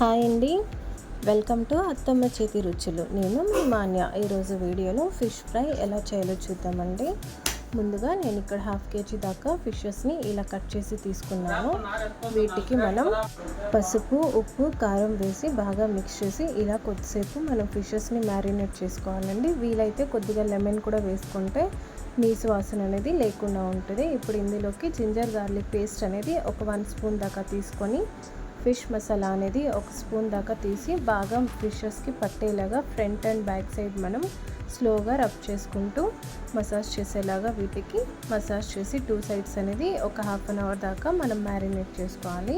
Hi అండి. Welcome to అత్తమ్మ చేతి రుచులు. నేను మీ మాన్య. ఈరోజు వీడియోలో ఫిష్ ఫ్రై ఎలా చేయాలో చూద్దామండి. ముందుగా నేను ఇక్కడ హాఫ్ కేజీ దాకా ఫిషెస్ని ఇలా కట్ చేసి తీసుకున్నాను. వీటికి మనం పసుపు ఉప్పు కారం వేసి బాగా మిక్స్ చేసి ఇలా కొద్దిసేపు మనం ఫిషెస్ని మ్యారినేట్ చేసుకోవాలండి. వీలైతే కొద్దిగా లెమన్ కూడా వేసుకుంటే నీసు వాసన అనేది లేకుండా ఉంటుంది. ఇప్పుడు ఇందులోకి జింజర్ గార్లిక్ పేస్ట్ అనేది ఒక వన్ స్పూన్ దాకా తీసుకొని ఫిష్ మసాలా అనేది ఒక స్పూన్ దాకా తీసి బాగా ఫిషెస్కి పట్టేలాగా ఫ్రంట్ అండ్ బ్యాక్ సైడ్ మనం స్లోగా రబ్ చేసుకుంటూ మసాజ్ చేసేలాగా వీటికి మసాజ్ చేసి టూ సైడ్స్ అనేది ఒక హాఫ్ అన్ అవర్ దాకా మనం మ్యారినేట్ చేసుకోవాలి.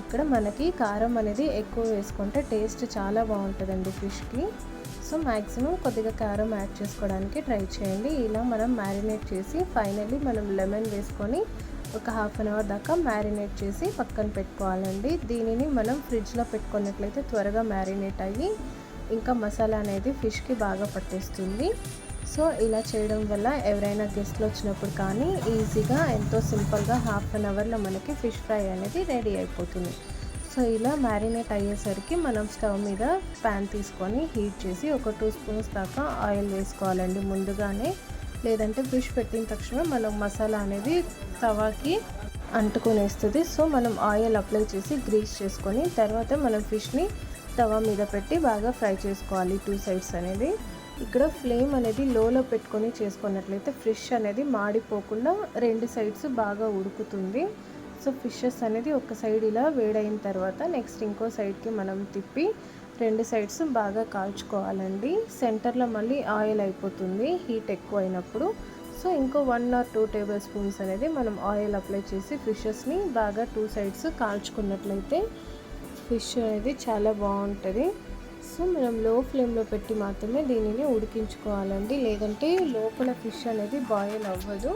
ఇక్కడ మనకి కారం అనేది ఎక్కువ వేసుకుంటే టేస్ట్ చాలా బాగుంటుందండి ఫిష్కి. సో మ్యాక్సిమం కొద్దిగా కారం యాడ్ చేసుకోవడానికి ట్రై చేయండి. ఇలా మనం మ్యారినేట్ చేసి ఫైనల్లీ మనం లెమన్ వేసుకొని ఒక హాఫ్ అన్ అవర్ దాకా మ్యారినేట్ చేసి పక్కన పెట్టుకోవాలండి. దీనిని మనం ఫ్రిడ్జ్లో పెట్టుకున్నట్లయితే త్వరగా మ్యారినేట్ అయ్యి ఇంకా మసాలా అనేది ఫిష్కి బాగా పట్టేస్తుంది. సో ఇలా చేయడం వల్ల ఎవరైనా గెస్ట్లు వచ్చినప్పుడు కానీ ఈజీగా ఎంతో సింపుల్గా హాఫ్ అన్ అవర్లో మనకి ఫిష్ ఫ్రై అనేది రెడీ అయిపోతుంది. సో ఇలా మ్యారినేట్ అయ్యేసరికి మనం స్టవ్ మీద ప్యాన్ తీసుకొని హీట్ చేసి ఒక టూ స్పూన్స్ దాకా ఆయిల్ వేసుకోవాలండి ముందుగానే. లేదంటే ఫిష్ పెట్టిన తక్షణ మనం మసాలా అనేది తవాకి అంటుకునేస్తుంది. సో మనం ఆయిల్ అప్లై చేసి గ్రీస్ చేసుకొని తర్వాత మనం ఫిష్ని తవా మీద పెట్టి బాగా ఫ్రై చేసుకోవాలి. టూ సైడ్స్ అనేది ఇక్కడ ఫ్లేమ్ అనేది లోలో పెట్టుకొని చేసుకున్నట్లయితే ఫిష్ అనేది మాడిపోకుండా రెండు సైడ్స్ బాగా ఉడుకుతుంది. సో ఫిషెస్ అనేది ఒక సైడ్ ఇలా వేడైన తర్వాత నెక్స్ట్ ఇంకో సైడ్కి మనం తిప్పి రెండు సైడ్స్ బాగా కాల్చుకోవాలండి. సెంటర్లో మళ్ళీ ఆయిల్ అయిపోతుంది హీట్ ఎక్కువ అయినప్పుడు సో ఇంకో one or two tablespoons అనేది మనం ఆయిల్ అప్లై చేసి ఫిషెస్ని బాగా టూ సైడ్స్ కాల్చుకున్నట్లయితే ఫిష్ అనేది చాలా బాగుంటుంది. సో మనం లో ఫ్లేమ్లో పెట్టి మాత్రమే దీనిని ఉడికించుకోవాలండి. లేదంటే లోపల ఫిష్ అనేది బాయిల్ అవ్వదు.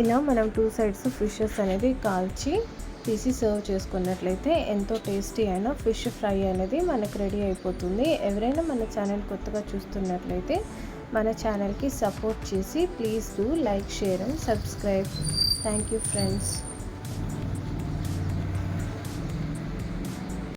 ఇలా మనం టూ సైడ్స్ ఫిషెస్ అనేది కాల్చి తీసి సర్వ్ చేసుకున్నట్లయితే ఎంతో టేస్టీ అయిన ఫిష్ ఫ్రై అనేది మనకు రెడీ అయిపోతుంది. ఎవరైనా మన ఛానల్ కొత్తగా చూస్తున్నట్లయితే మన ఛానల్కి సపోర్ట్ చేసి please do like share and subscribe. Thank you friends.